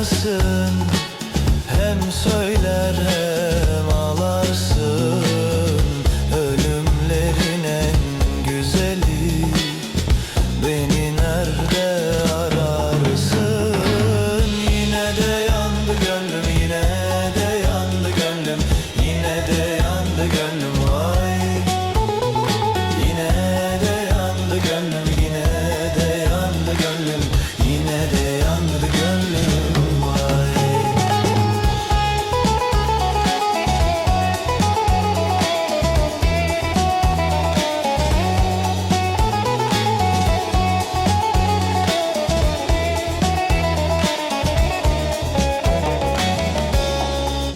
yayasın Hem söyler